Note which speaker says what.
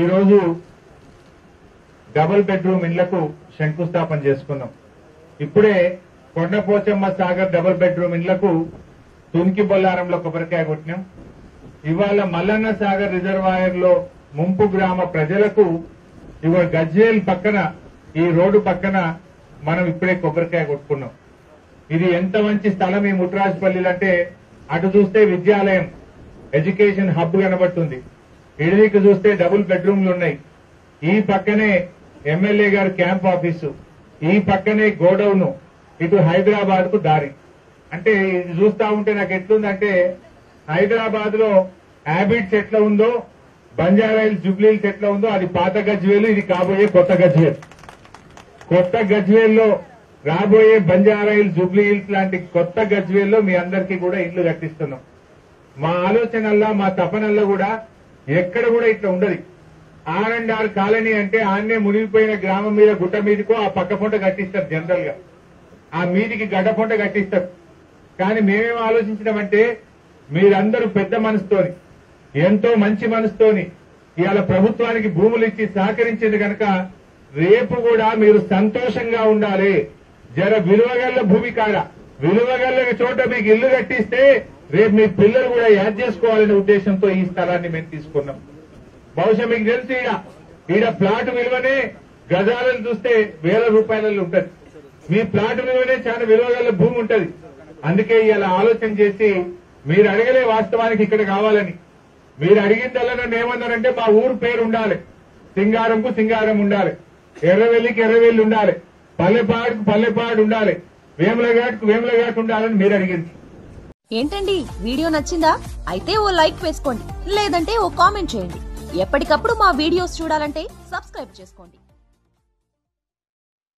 Speaker 1: ఈరోజు double bedroom ఇళ్ళకు శంకుస్థాపన చేసుకున్నాం. ఇప్పుడే కొండపోచమ్మ సాగర్ డబుల్ బెడ్రూమ్ ఇళ్ళకు తునికి బొల్లారంలో కొబ్బరికాయ కొట్టినాం. ఇవాళ మల్లన్న సాగర్ రిజర్వాయర్లో ముంపు గ్రామ ప్రజలకు ఇవాళ గజ్వేల్ పక్కన ఈ రోడ్డు పక్కన మనం ఇప్పుడే కొబ్బరికాయ కొట్టుకున్నాం. ఇది ఎంత మంచి స్థలం ఈ ముట్రాజపల్లిలో అంటే అటు చూస్తే విద్యాలయం ఎడ్యుకేషన్ హబ్ కనబడుతుంది. ఇడిదికి చూస్తే డబుల్ బెడ్రూమ్లు ఉన్నాయి. ఈ పక్కనే ఎమ్మెల్యే గారి క్యాంప్ ఆఫీసు ఈ పక్కనే గోడౌన్ ఇటు హైదరాబాద్కు దారి. అంటే ఇది చూస్తా ఉంటే నాకు ఎట్లుందంటే హైదరాబాద్లో హ్యాబిట్స్ ఎట్లా ఉందో బంజారాయిల్ జుబ్లీల్స్ ఎట్లా ఉందో అది పాత గజ్వేలు ఇది కాబోయే కొత్త గజ్వేల్. కొత్త గజ్వేల్లో రాబోయే బంజారాయిల్ జూబ్లీ హిల్స్ లాంటి కొత్త గజ్వేల్లో మీ అందరికీ కూడా ఇల్లు కట్టిస్తున్నాం. మా ఆలోచనల్లా మా తపనల్లో కూడా ఎక్కడ కూడా ఇట్లా ఉండదు. ఆర్ అండ్ ఆర్ కాలనీ అంటే ఆన్నే మునిగిపోయిన గ్రామం మీద గుట్ట మీదకో ఆ పక్క పొంట కట్టిస్తారు జనరల్గా ఆ మీదికి గడ్డ పొంట కట్టిస్తారు. కానీ మేమేం అంటే మీరందరూ పెద్ద మనసుతోని ఎంతో మంచి మనసుతోని ఇవాళ ప్రభుత్వానికి భూములు ఇచ్చి సహకరించింది కనుక రేపు కూడా మీరు సంతోషంగా ఉండాలి. జర విలువగల్ల భూమి కాడ విలువగల్ల చోట మీకు ఇల్లు కట్టిస్తే రేపు మీ పిల్లలు కూడా యాద్ చేసుకోవాలనే ఉద్దేశంతో ఈ స్థలాన్ని మేము తీసుకున్నాం. బహుశా మీకు తెలుసు ఈడ. ఈడ ప్లాట్ విలువనే గజాలను చూస్తే వేల రూపాయలలో ఉంటది. మీ ప్లాట్ విలువనే చాలా విలువగల భూమి ఉంటది. అందుకే ఇలా ఆలోచన చేసి మీరు అడగలే వాస్తవానికి ఇక్కడ కావాలని. మీరు అడిగిందల్లా నన్ను ఏమన్నారంటే మా ఊరు పేరు ఉండాలి. సింగారంకు సింగారం ఉండాలి. ఎర్రవెల్లికి ఎర్రవెల్లి ఉండాలి. పల్లెపాడుకు పల్లెపాడు ఉండాలి. వేములఘాట్కు వేములఘాట్ ఉండాలని మీరు అడిగింది.
Speaker 2: ఏంటండి? వీడియో నచ్చిందా? అయితే ఓ లైక్ వేసుకోండి. లేదంటే ఓ కామెంట్ చేయండి. ఎప్పటికప్పుడు మా వీడియోస్ చూడాలంటే సబ్స్క్రైబ్ చేసుకోండి.